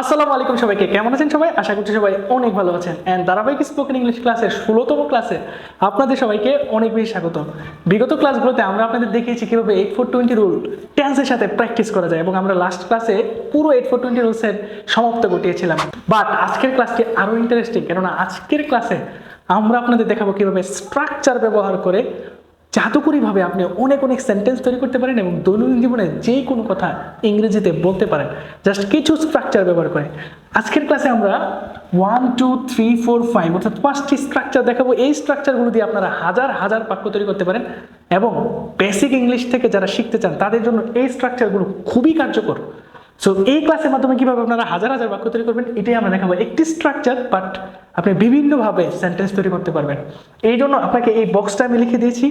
আসসালামু আলাইকুম সবাইকে, কেমন আছেন সবাই? আশা করছি সবাই অনেক ভালো আছেন। অ্যান্ড ধারাবাহিক স্পোকেন ইংলিশ ক্লাসের ষোলোতম ক্লাসে আপনাদের সবাইকে অনেক বেশি স্বাগত বিগত ক্লাসগুলোতে আমরা আপনাদের দেখিয়েছি কীভাবে এইট ফোর টোয়েন্টি রুল টেন্সের সাথে প্র্যাকটিস করা যায় এবং আমরা লাস্ট ক্লাসে পুরো এইট ফোর টোয়েন্টি রুলসের সমাপ্ত ঘটিয়েছিলাম। বাট আজকের ক্লাসটি আরও ইন্টারেস্টিং কেননা আজকের ক্লাসে আমরা আপনাদের দেখাবো কীভাবে স্ট্রাকচার ব্যবহার করে জাদুকরীভাবে আপনি অনেক অনেক সেন্টেন্স তৈরি করতে পারেন এবং দৈনন্দিন জীবনে যে কোনো কথা ইংরেজিতে বলতে পারেন। জাস্ট কিছু স্ট্রাকচার ব্যবহার করে। আজকের ক্লাসে আমরা one two three four five অর্থাৎ পাঁচটি স্ট্রাকচার দেখাবো। এই স্ট্রাকচারগুলো দিয়ে আপনারা হাজার হাজার বাক্য তৈরি করতে পারেন এবং বেসিক ইংলিশ থেকে যারা শিখতে চান, তাদের জন্য এই স্ট্রাকচারগুলো খুবই কার্যকর। সো এই ক্লাসের মাধ্যমে কীভাবে আপনারা হাজার হাজার বাক্য তৈরি করবেন, এটাই আমরা দেখাবো। একটি স্ট্রাকচার বাট আপনি বিভিন্নভাবে সেন্টেন্স তৈরি করতে পারবেন। এই জন্য আপনাকে এই বক্সটা আমি লিখে দিয়েছি।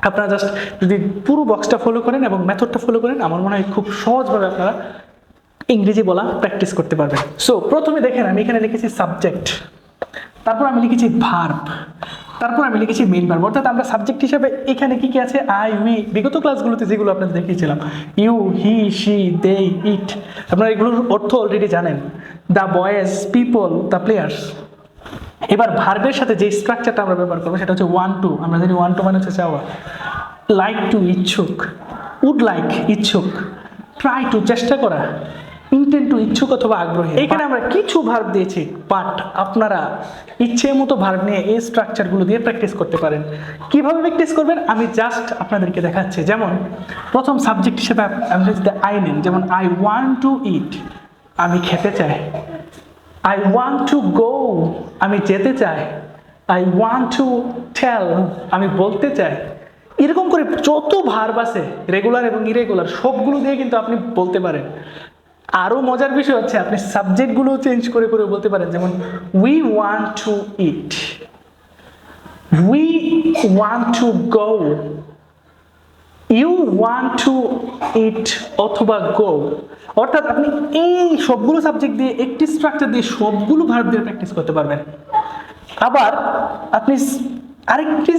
আপনারা জাস্ট যদি পুরো বক্সটা ফলো করেন এবং মেথডটা ফলো করেন, আমার মনে হয় খুব সহজভাবে আপনারা ইংরেজি বলা প্র্যাকটিস করতে পারবেন। সো প্রথমে দেখেন, আমি এখানে লিখেছি সাবজেক্ট তারপর আমি লিখেছি ভার্ব তারপর আমি লিখেছি মেইন ভার্ব অর্থাৎ আমরা সাবজেক্ট হিসেবে এখানে কি কি আছে? আই উই বিগত ক্লাসগুলোতে যেগুলো আপনাদের দেখিয়েছিলাম। ইউ হি শি দে ইট আপনারা এগুলোর অর্থ অলরেডি জানেন। The boys people the players এবার ভার্বের সাথে যে স্ট্রাকচারটা আমরা ব্যবহার করব, সেটা হচ্ছে ওয়ান টু আমরা জানি ওয়ান টু মানে হচ্ছে চাওয়া লাইক টু ইচ্ছুক। উড লাইক ইচ্ছুক। ট্রাই টু চেষ্টা করা। ইন্টেন্ট টু ইচ্ছুক অথবা আগ্রহী। এখানে আমরা কিছু ভার্ব দিয়েছি বাট আপনারা ইচ্ছে মতো ভার্ব নিয়ে এই স্ট্রাকচারগুলো দিয়ে প্র্যাকটিস করতে পারেন। কীভাবে প্র্যাকটিস করবেন? আমি জাস্ট আপনাদেরকে দেখাচ্ছি। যেমন, প্রথম সাবজেক্ট হিসেবে আপনি যদি আই নেন যেমন আই ওয়ান্ট টু ইট আমি খেতে চাই। আই ওয়ান্ট টু গো আমি যেতে চাই। আই ওয়ান্ট টু টেল আমি বলতে চাই। এরকম করে যত ভার্ব আছে রেগুলার এবং ইরেগুলার সবগুলো দিয়ে কিন্তু আপনি বলতে পারেন। আরও মজার বিষয় হচ্ছে, আপনি সাবজেক্টগুলো চেঞ্জ করে করে বলতে পারেন, যেমন we want to eat we want to go you want to eat অথবা গো অর্থাৎ আপনি এই সবগুলো সাবজেক্ট দিয়ে, একটি স্ট্রাকচার দিয়ে সবগুলো ভার্ব দিয়ে প্র্যাকটিস করতে পারবেন। আবার, আপনি আরেকটি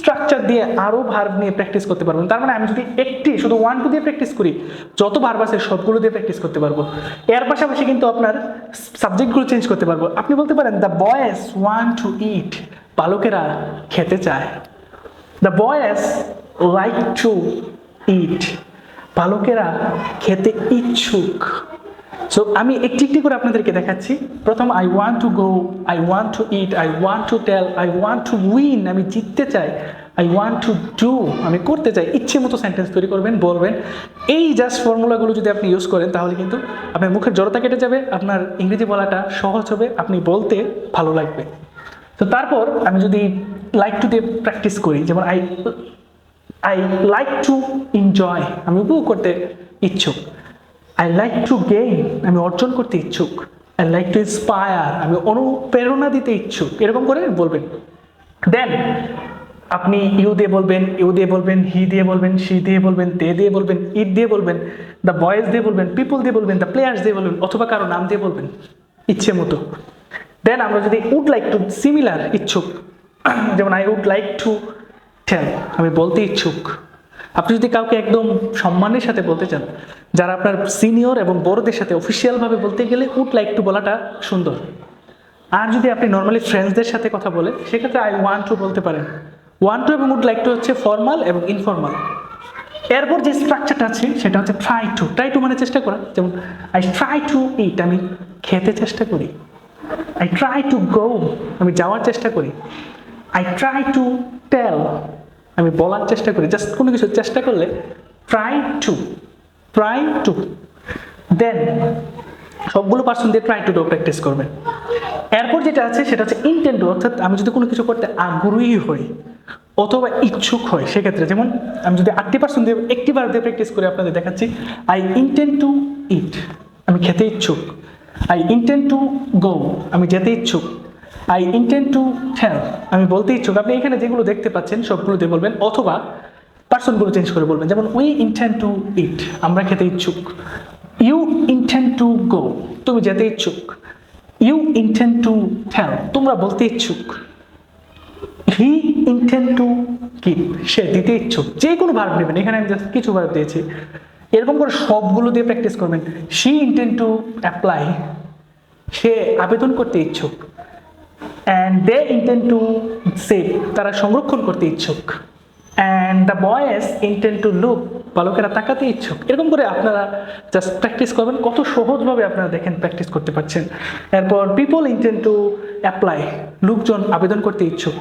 স্ট্রাকচার দিয়ে আরও ভার্ব নিয়ে প্র্যাকটিস করতে পারবেন তার মানে আমি যদি একটি, শুধু ওয়ান টু দিয়ে প্র্যাকটিস করি, যত ভার্ব আছে সবগুলো দিয়ে প্র্যাকটিস করতে পারব। এর পাশাপাশি কিন্তু আপনার সাবজেক্টগুলো চেঞ্জ করতে পারব। আপনি বলতে পারেন the boys want to eat বালকেরা খেতে চায়। The boys like to eat বালকেরা খেতে ইচ্ছুক। সো আমি একটি একটি করে আপনাদেরকে দেখাচ্ছি। প্রথম I want to go I want to eat I want to tell I want to win আমি জিততে চাই আই ওয়ান্ট টু ডু আমি করতে চাই। ইচ্ছে মতো সেন্টেন্স তৈরি করবেন, বলবেন। এই জাস্ট ফর্মুলাগুলো যদি আপনি ইউজ করেন, তাহলে কিন্তু আপনার মুখের জড়তা কেটে যাবে, আপনার ইংরেজি বলাটা সহজ হবে, আপনি বলতে ভালো লাগবে। তো তারপর আমি যদি লাইক টু দিয়ে প্র্যাকটিস করি, যেমন I I like to enjoy আমি উপভোগ করতে ইচ্ছুক। আই লাইক টু গেইন আমি অর্জন করতে ইচ্ছুক আই লাইক টু ইন্সপায়ার আমি অনুপ্রেরণা দিতে ইচ্ছুক এরকম করে বলবেন দেন আপনি ইউ দিয়ে বলবেন ইউ দিয়ে বলবেন হি দিয়ে বলবেন সি দিয়ে বলবেন দে দিয়ে বলবেন ইট দিয়ে বলবেন দ্য বয়েজ দিয়ে বলবেন পিপল দিয়ে বলবেন দ্য প্লেয়ার্স দিয়ে বলবেন অথবা কারও নাম দিয়ে বলবেন ইচ্ছে মতো দেন আমরা যদি উড লাইক টু সিমিলার ইচ্ছুক যেমন I would like to tell আমি বলতে ইচ্ছুক আপনি যদি কাউকে একদম সম্মানের সাথে বলতে চান, যারা আপনার সিনিয়র এবং বড়দের সাথে অফিসিয়ালভাবে বলতে গেলে উড লাইক টু বলাটা সুন্দর। আর যদি আপনি নর্মালি ফ্রেন্ডসদের সাথে কথা বলেন, সেক্ষেত্রে আই ওয়ান টু বলতে পারেন। ওয়ান টু এবং উড লাইক টু হচ্ছে ফর্মাল এবং ইনফর্মাল এরপর যে স্ট্রাকচারটা আছে, সেটা হচ্ছে ট্রাই টু ট্রাই টু মানে চেষ্টা করা। যেমন আই ট্রাই টু ইট আমি খেতে চেষ্টা করি। আই ট্রাই টু গো আমি যাওয়ার চেষ্টা করি। আই ট্রাই টু টেল আমি বলার চেষ্টা করি জাস্ট কোনো কিছু চেষ্টা করলে try to try to then সবগুলো পার্সন দিয়ে ট্রাই টু ডো প্র্যাকটিস করবেন এরপর যেটা আছে, সেটা হচ্ছে ইন্টেন্ট অর্থাৎ আমি যদি কোনো কিছু করতে আগ্রহী হই, অথবা ইচ্ছুক হয় সেক্ষেত্রে যেমন আমি যদি আটটি পার্সেন্ট দিয়ে একটি বার দিয়ে প্র্যাকটিস করে আপনাদের দেখাচ্ছি আই ইন্টেন্ট টু ইট আমি খেতে ইচ্ছুক। আই ইন্টেন্ট টু গো আমি যেতে ইচ্ছুক। আই ইন্টেন্ট টু টেল আমি বলতে ইচ্ছুক। আপনি এখানে যেগুলো দেখতে পাচ্ছেন, সবগুলো দিয়ে বলবেন, অথবা পার্সনগুলো চেঞ্জ করে বলবেন। যেমন উই ইন্টেন্ট টু ইট আমরা খেতে ইচ্ছুক। ইউ ইন্টেন্ট টু গো তুমি যেতে ইচ্ছুক। ইউ ইন্টেন্ট টু টেল তোমরা বলতে ইচ্ছুক। হি ইন্টেন্ট টু কিপ সে দিতে ইচ্ছুক। যে কোনো ভার্ব নেবেন। এখানে আমি just কিছু ভার্ব দিয়েছি। এরকম করে সবগুলো দিয়ে প্র্যাকটিস করবেন। সি ইন্টেন্ট টু অ্যাপ্লাই সে আবেদন করতে ইচ্ছুক। And they intent to save তারা সংরক্ষণ করতে ইচ্ছুক। And the boys intent to look বালকেরা তাকাতে ইচ্ছুক। এরকম করে আপনারা জাস্ট প্র্যাকটিস করবেন, কত সহজভাবে আপনারা দেখেন প্র্যাকটিস করতে পারছেন। এরপর পিপল ইন্টেন্ট টু অ্যাপ্লাই লোকজন আবেদন করতে ইচ্ছুক।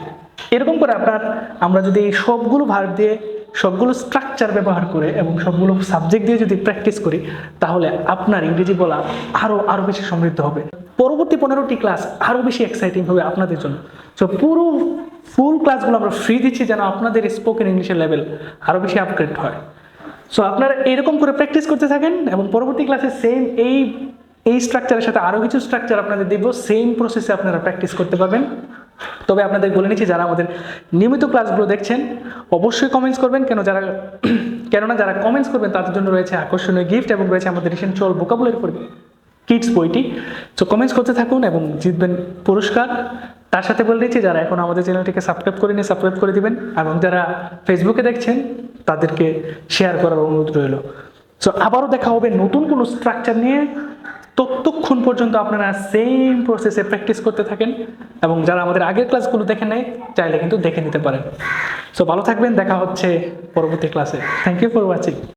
এরকম করে আপনার, আমরা যদি সবগুলো ভার দিয়ে, সবগুলো স্ট্রাকচার ব্যবহার করে এবং সবগুলো সাবজেক্ট দিয়ে যদি প্র্যাকটিস করি, তাহলে আপনার ইংরেজি বলা আরও আরও বেশি সমৃদ্ধ হবে। পরবর্তী পনেরোটি ক্লাস আরও বেশি এক্সাইটিং হবে আপনাদের জন্য। সো পুরো ফুল ক্লাসগুলো আমরা ফ্রি দিচ্ছি যেন আপনাদের স্পোকেন ইংলিশের লেভেল আরও বেশি আপগ্রেড হয়। সো আপনারা এরকম করে প্র্যাকটিস করতে থাকেন এবং পরবর্তী ক্লাসে সেম এই এই স্ট্রাকচারের সাথে আরও কিছু স্ট্রাকচার আপনাদের দিব সেম প্রসেসে আপনারা প্র্যাকটিস করতে পারবেন। তবে আপনাদের বলে নিচ্ছি, যারা আমাদের নিয়মিত ক্লাসগুলো দেখছেন, অবশ্যই কমেন্টস করবেন। কেন যারা, কেননা যারা কমেন্টস করবেন, তাদের জন্য রয়েছে আকর্ষণীয় গিফট এবং রয়েছে আমাদের রিসেন্ট চল বোকাবুলের পড়বে কিডস বইটি। সো কমেন্টস করতে থাকুন এবং জিতবেন পুরস্কার। তার সাথে বলে দিচ্ছি, যারা এখন আমাদের চ্যানেলটিকে সাবস্ক্রাইব করে নিয়ে সাবস্ক্রাইব করে দিবেন। এবং যারা ফেসবুকে দেখছেন, তাদেরকে শেয়ার করার অনুরোধ রইল। সো আবারও দেখা হবে নতুন কোনো স্ট্রাকচার নিয়ে। ততক্ষণ পর্যন্ত আপনারা সেম প্রসেসে প্র্যাকটিস করতে থাকেন। এবং যারা আমাদের আগের ক্লাসগুলো দেখে নেয় চাইলে কিন্তু দেখে নিতে পারেন। সো ভালো থাকবেন, দেখা হচ্ছে পরবর্তী ক্লাসে থ্যাংক ইউ ফর ওয়াচিং